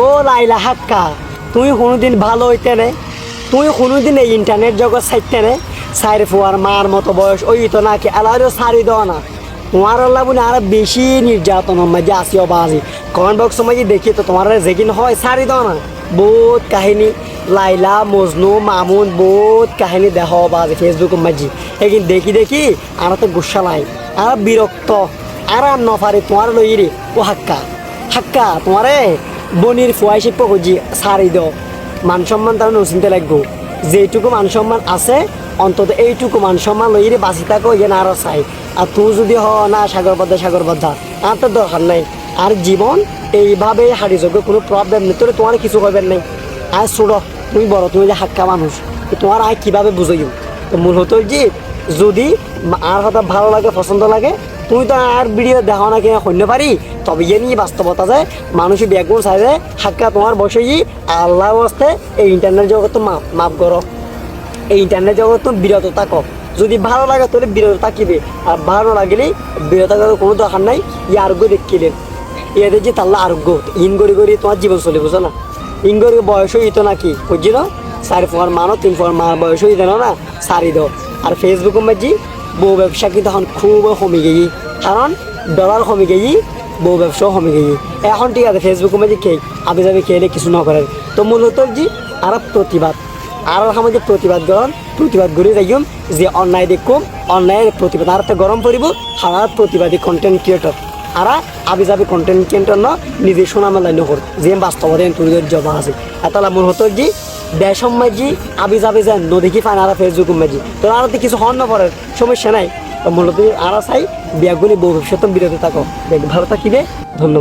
ও লাইলা হাক্কা, তুই কোনোদিন ভালো হইতে নে, তুই কোনোদিন এই ইন্টারনেট জগৎ সাইতে নে, সাইরে ফুয়ার মার মতো বয়স ওই তো নাকি আলারও সারি দেওয়া না। তোমার আল্লাহ বলে আর বেশি নির্যাতন মাঝে আসিও বাজি। কমেন্ট বক্স মাঝে দেখি তো তোমার যেদিন হয় সারি দাও না। বহুত কাহিনী, লাইলা, মজনু, মামুন, বহুত কাহিনী দেহ বাজি ফেসবুক মাঝে। এগিন দেখি দেখি আর তো গুসা নাই আর বিরক্ত আর নফারে তোমার লই রে ও হাক্কা হাক্কা তোমারে বনির ফুয়াই শিল্প খুঁজি সারি দাও। মান সম্মান তারা নচিনতে লাগবো। যেটুকু মান সম্মান আছে, অন্তত এইটুকু মান সম্মান লইরে বাঁচি থাকো ইয়ে না আরও চাই। আর তুই যদি হ না, সাগর বদ্ধা সাগর বদ্ধা আর তো দরকার নাই। আর জীবন, এইভাবে হারি যোগ্য কোনো প্রবলেম নেই। তোর তোমার কিছু করবেন নাই। আর ছোড়ো তুমি বড়, তুমি যে হাক্কা মানুষ তোমার আয় কীভাবে বুঝাইও? তো মূল হতো যে যদি আর কথা ভালো লাগে পছন্দ লাগে, তুমি তো আর ভিডিও দেখো না কিনা শূন্য পারি তবে ইয়ে নিয়ে বাস্তবতা যায় মানুষের ব্যাগুন চাইলে হাক্কা তোমার বসেই আল্লাহ বসতে এই ইন্টারনেট জগৎ মাপ মাপ করো এই ইন্টারনেট জগৎ বিরত থাকো যদি ভালো লাগে তাহলে বিরত থাকিবে আর ভালো লাগলে বিরত থাকার কোনো দরকার নাই। ই আরোগ্য দেখিলেন এদের যে তাল্লা আরোগ্য ইন করি করি তোমার জীবন চলে বুঝো না ইন করি বয়স হইতো নাকি বুঝছি না? চারি ফোয়ার মানো তিন ফোয়ার মার বয়স হইতো না সারি দাও আর ফেসবুক মাঝি বউ ব্যবসা কিন্তু এখন খুব কমে গেই কারণ ডলার কমে গেই বউ ব্যবসাও কমে গেই এখন ঠিক আছে ফেসবুক মাঝে খেয়ে আবে যাবে খেলে কিছু না করেন তো মূলত জি আর প্রতিবাদ আর আমাদের প্রতিবাদ গ্রহণ প্রতিবাদ করে যাইম, যে অন্যায় দেখুম অন্যায়ের প্রতিবাদ আর একটা গরম পড়িব হারার প্রতিবাদী কন্টেন্ট ক্রিয়েটর আর আবি যাবি কন্টেন্ট ক্রিয়েটর ন, নিজে শোনামে লাইন কর যে বাস্তবতা তুলিদের জমা আছে। এতলা মূল হতো যে দেশম মাঝি আবি যাবি যান নদীকি ফান আর জুকুম মাঝি তো আর তো কিছু হন না পরে সমস্যা নাই। তো মূলত আর চাই বিয়াগুলি ভবিষ্যতে বিরত থাকো। ভালো থাকিবে। ধন্যবাদ।